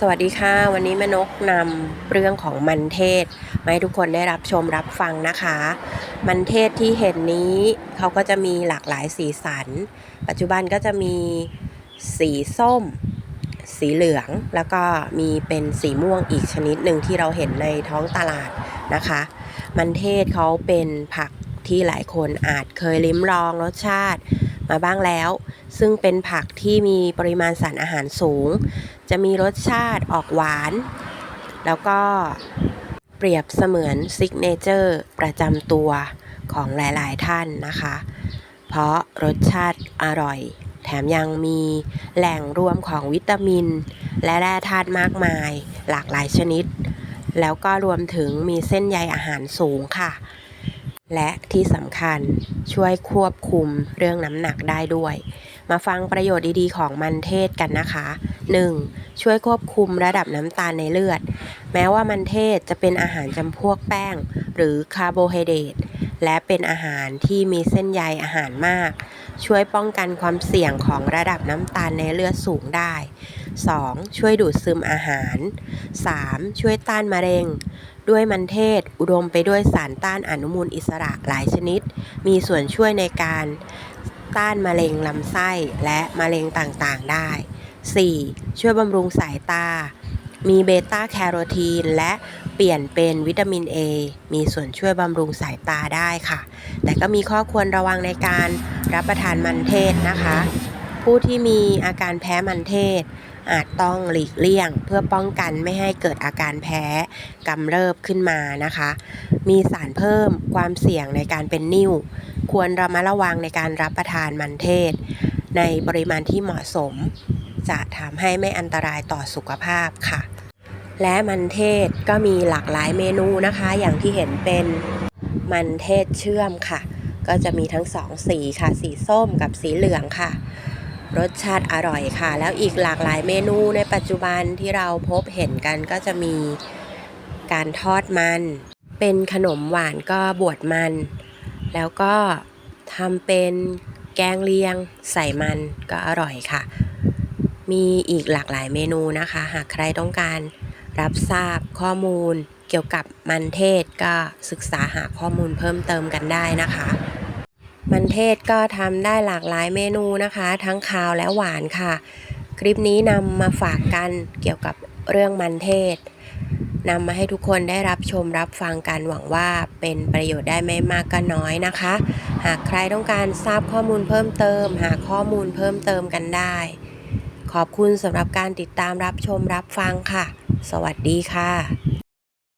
สวัสดีค่ะ วันนี้แม่นกนำเรื่องของมันเทศมาให้ทุกคนได้รับชมรับฟังนะคะ มันเทศที่เห็นนี้เขาก็จะมีหลากหลายสีสัน ปัจจุบันก็จะมีสีส้ม สีเหลือง แล้วก็มีเป็นสีม่วงอีกชนิดหนึ่งที่เราเห็นในท้องตลาดนะคะ มันเทศเขาเป็นผักที่หลายคนอาจเคยลิ้มลองรสชาติ มาบ้างแล้ว ซึ่งเป็นผักที่มีปริมาณสารอาหารสูง จะมีรสชาติออกหวาน แล้วก็เปรียบเสมือนซิกเนเจอร์ประจำตัวของหลาย ๆ ท่านนะคะ เพราะรสชาติอร่อย แถมยังมีแหล่งรวมของวิตามิน และแร่ธาตุมากมาย หลากหลายชนิด แล้วก็รวมถึงมีเส้นใยอาหารสูงค่ะ และที่สำคัญช่วยควบคุมเรื่องน้ำหนักได้ด้วย มาฟังประโยชน์ดีๆ ของมันเทศกันนะคะ 1. ช่วยควบคุมระดับน้ำตาลในเลือด แม้ว่ามันเทศจะเป็นอาหารจำพวกแป้ง หรือคาร์โบไฮเดรตและเป็นอาหารที่มีเส้นใยอาหารมาก ช่วยป้องกันความเสี่ยงของระดับน้ำตาลในเลือดสูงได้ 2. ช่วยดูดซึมอาหาร 3. ช่วยต้านมะเร็ง ด้วยมันเทศ อุดมไปด้วยสารต้านอนุมูลอิสระหลายชนิด มีส่วนช่วยในการต้านมะเร็งลำไส้และมะเร็งต่างๆได้ 4. ช่วยบำรุงสายตา มีเบต้าแคโรทีนและเปลี่ยนเป็นวิตามิน A มีส่วนช่วยบำรุงสายตาได้ค่ะ แต่ก็มีข้อควรระวังในการรับประทานมันเทศนะคะ ผู้ที่มีอาการแพ้มันเทศ อาจต้องหลีกเลี่ยง เพื่อป้องกันไม่ให้เกิดอาการแพ้กำเริบขึ้นมานะคะ มีสารเพิ่มความเสี่ยงในการเป็นนิ่ว ควรระมัดระวังในการรับประทานมันเทศ ในปริมาณที่เหมาะสม จะทำให้ไม่อันตรายต่อสุขภาพค่ะ และมันเทศก็มีหลากหลายเมนูนะคะ อย่างที่เห็นเป็นมันเทศเชื่อมค่ะ ก็จะมีทั้งสองสีค่ะ สีส้มกับสีเหลืองค่ะ รสชาติอร่อยค่ะ แล้วอีกหลากหลายเมนูในปัจจุบันที่เราพบเห็นกันก็จะมีการทอดมัน เป็นขนมหวานก็บวชมัน แล้วก็ทำเป็นแกงเลียงใส่มันก็อร่อยค่ะ มีอีกหลากหลายเมนูนะคะ หากใครต้องการรับทราบข้อมูลเกี่ยวกับมันเทศก็ศึกษาหาข้อมูลเพิ่มเติมกันได้นะคะ มันเทศก็ทำได้หลากหลายเมนูนะคะ ทั้งคาวและหวานค่ะ คลิปนี้นำมาฝากกันเกี่ยวกับเรื่องมันเทศนำมาให้ทุกคนได้รับชมรับฟังกันหวังว่าเป็นประโยชน์ได้ไม่มากก็น้อยนะคะ หากใครต้องการทราบข้อมูลเพิ่มเติม หาข้อมูลเพิ่มเติมกันได้ ขอบคุณสำหรับการติดตามรับชมรับฟังค่ะ สวัสดีค่ะ